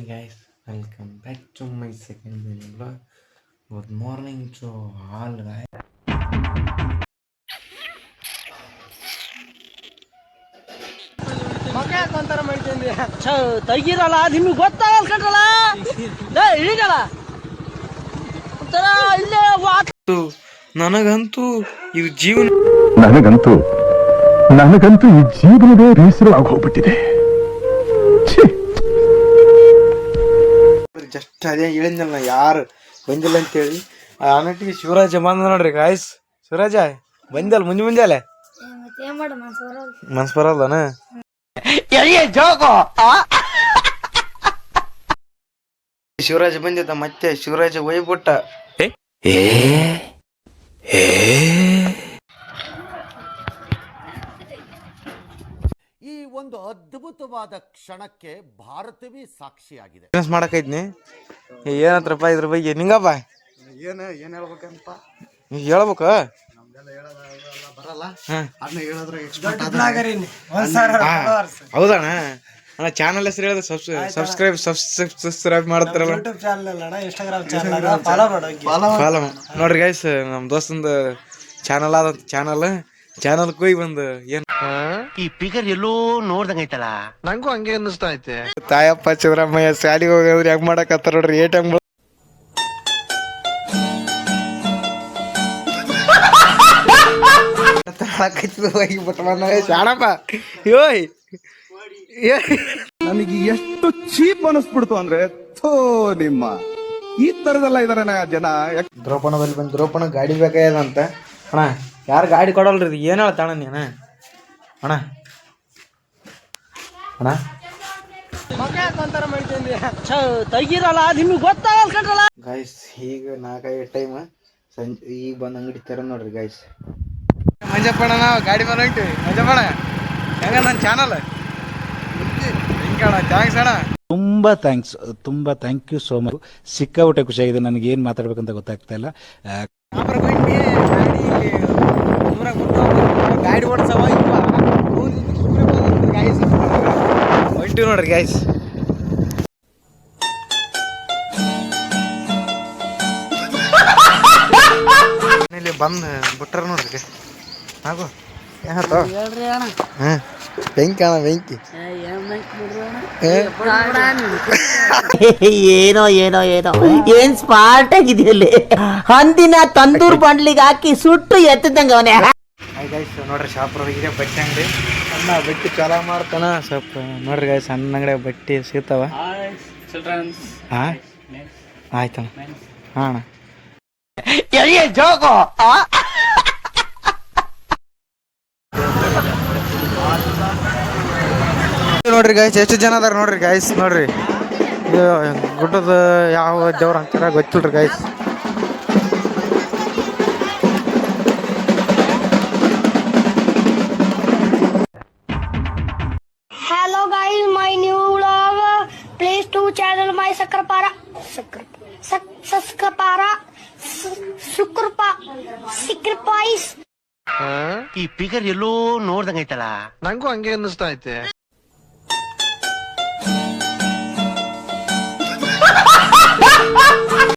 guys, guys welcome back to my second vlog. Good morning to all guys. ಛ, ತೆಗೀರಲ್ಲ ನಿಮ್ಗೆ ಗೊತ್ತಾಗಲ್ಲ ಕಣ್ರಲ್ಲ ಇಳಿಗಲ್ಲ ಇಲ್ಲೇ ನನಗಂತೂ ಈ ಜೀವನ ನನಗಂತೂ ನನಗಂತೂ ಈ ಜೀವನವೇ ಬೇಸರವಾಗಿ ಹೋಗ್ಬಿಟ್ಟಿದೆ ಜಸ್ಟ್ ಅದೇ ಹೇಳಿದ್ನಲ್ಲ ಯಾರು ಬಂದಿಲ್ಲ ಅಂತೇಳಿ. ಆ ನಟಿಗೆ ಶಿವರಾಜ ಬಂದ ನೋಡ್ರಿ ಗಾಯ್ಸ್ ಶಿವರಾಜ ಬಂದಲ್ಲ ಮುಂಜೆ ಮುಂಜೆ ಅಲ್ಲೇ ಮನ್ಸ್ ಬರಲ್ಲ ಮನ್ಸ್ ಬರಲ್ಲನ ಶಿವರಾಜ ಬಂದಿದ್ದ ಮತ್ತೆ ಶಿವರಾಜ ಒಯ್ಬಿಟ್ಟ ಈ ಒಂದು ಅದ್ಭುತವಾದ ಕ್ಷಣಕ್ಕೆ ಭಾರತವೇ ಸಾಕ್ಷಿಯಾಗಿದೆ. ಬಿಸ್ನೆಸ್ ಮಾಡಕೈತ್ನಿ ಏನತ್ರಪ್ಪ ಇದ್ರ ಬಗ್ಗೆ? ನಿಂಗಪ್ಪ ಏನು ಏನ್ ಹೇಳ್ಬೇಕಂತ? ನೀ ಹೇಳ್ಬೇಕ. ಬರಲ್ಲ. ಹ್ಮ್. ಅದನ್ನ ಹೇಳಿದ್ರೆ ಎಕ್ಸ್ಪರ್ಟ್ ಹೌದಣ್ಣ. ಅಣ್ಣ ಚಾನಲ್ ಹೆಸರು ಹೇಳಿದ್ರೆ ಸಬ್ಸ್ಕ್ರೈಬ್ ಸಬ್ಸ್ಕ್ರೈಬ್ ಮಾಡ್ತಾರಲ್ಲ. ಫಾಲೋ ನೋಡ್ರಿ ಗೈಸ್ ನಮ್ ದೋಸ್ತಂದು ಚಾನಲ್ ಆದ ಚಾನಲ್ ಚಾನಲ್ ಕೊಯ್ ಬಂದು ಏನ್ ಈ ಫಿಗರ್ ಎಲ್ಲೋ ನೋಡ್ದಂಗೈತಲ್ಲ ನಂಗೂ ಹಂಗೆ ಅನ್ನಿಸ್ತಾ ಐತೆ. ತಾಯಪ್ಪ ಸಿದ್ದರಾಮಯ್ಯ ಶಾಲಿಗೆ ಹೋಗೋದ್ರೆ ಹೆಂಗ್ ಮಾಡಕತ್ತಾರ ನೋಡ್ರಿ ಏಟ್ ಹೆಂಗ್ ಶಾಣಪ್ಪ ಯೋಯ್ ನನಗೆ ಎಷ್ಟು ಚೀಪ್ ಅನಿಸ್ಬಿಡ್ತು ಅಂದ್ರೆ ಥೋ ನಿಮ್ಮ. ಈ ತರದೆಲ್ಲ ಇದಾರೆ ಜನ. ದ್ರೋಪಣದಲ್ಲಿ ದ್ರೌಪಣ ಬಲ್ಲಿ ಬಂದು ದ್ರೋಪಣ ಗಾಡಿ ಬೇಕಾಗ್ಯದಂತ. ಅಣ್ಣ ಯಾರು ಗಾಡಿ ಕೊಡಲ್ರಿ ಇದು? ಏನು ಹೇಳ್ತಾಣ ನೀನು? ಅಣ್ಣ. ಅಣ್ಣ. ಗಾಯ್ಸ್ ಈಗ ನಾಲ್ಕೈದು ಟೈಮ್ ಸಂಜೆ ಈಗ ಬಂದು ಅಂಗಡಿ ತೆರ ನೋಡ್ರಿ ಗಾಯ್ಸ್ ಮಂಜಪ್ಪಣ ನಾವು ಗಾಡಿ ಮೇಲೆ ಹೊಂಟಿವಿ. ಮಂಜಪ್ಪಣ ಹೆಂಗ ನನ್ನ ಚಾನಲ್ ಥ್ಯಾಂಕ್ಸ್ ಅಣ್ಣ. ತುಂಬಾ ಥ್ಯಾಂಕ್ಸ್ ತುಂಬಾ ಥ್ಯಾಂಕ್ ಯು ಸೋ ಮಚ್ ಸಿಕ್ಕಾಪಟ್ಟೆ ಖುಷಿಯಾಗಿದೆ. ನನಗೆ ಏನು ಮಾತಾಡ್ಬೇಕಂತ ಗೊತ್ತಾಗ್ತಾ ಇಲ್ಲ. ಗಾಡಿ ಓಡಿಸವ ಗಾಯ್ಸ್ ಹೊಂಟಿವಿ ನೋಡ್ರಿ ಗಾಯ್ಸ್ ಇಲ್ಲಿ ಬಂದು ಬಿಟ್ಟಾರ ನೋಡ್ರಿ. ಹಾಗು ಬೆಂಕಿ ಅಣ್ಣ ಬೆಂಕಿ. ಏ, ಏನ್ ಏನೋ ಏನೋ ಏನೋ. ಏನ್ ಸ್ಪಾರ್ಟ್ ಆಗಿದೆಯಲ್ಲಿ? ಹಂದಿನ ತಂದೂರ್ ಬಂಡ್ಲಿಗೆ ಹಾಕಿ ಸುಟ್ಟು ಎತ್ತಿದಂಗ ಅವನೇ. ಗೈಸ್ ನೋಡ್ರಿ ಶಾಪ್ರ ಇದೆ, ಬಟ್ಟೆ ಅಂಗಡಿ. ಅಣ್ಣ ಬಟ್ಟೆ ಚಾಲ ಮಾಡ್ತಾನ. ಸ್ವಲ್ಪ ನೋಡ್ರಿ ಗೈಸ್ ಸಣ್ಣ ಅಂಗಡಿ ಬಟ್ಟೆ ಸಿಗ್ತಾವ. ಹಾಂ ಆಯ್ತಣ್ಣ. ಹಾಂ ನೋಡ್ರಿ ಗಾಯ್ಸ್ ಎಷ್ಟು ಜನ ಅದಾರ ನೋಡ್ರಿ ಗಾಯ್ಸ್ ನೋಡ್ರಿ. ಗುಡ್ಡದ ಯಾವ ದೇವ್ರ ಅಂತಾರ ಗೊತ್ತಿಲ್ರಿ ಗಾಯ್ಸ್ ಚಾನೆಲ್ ಮೈ ಸಕ್ಕರ ಪರ ಸಕ್ಕರ ಸಕ್ಕರ ಶುಕ್ರಪಾ ಸಿಕ್ರ್ ಬಾಯ್ಸ್ ಹ್ ಈ ピ ಗೆ ಎಲ್ಲೋ ನೋಡಿದಂಗೈತಲ ನಂಗೂ ಹಾಗೆ ಅನಿಸ್ತಾ ಇದೆ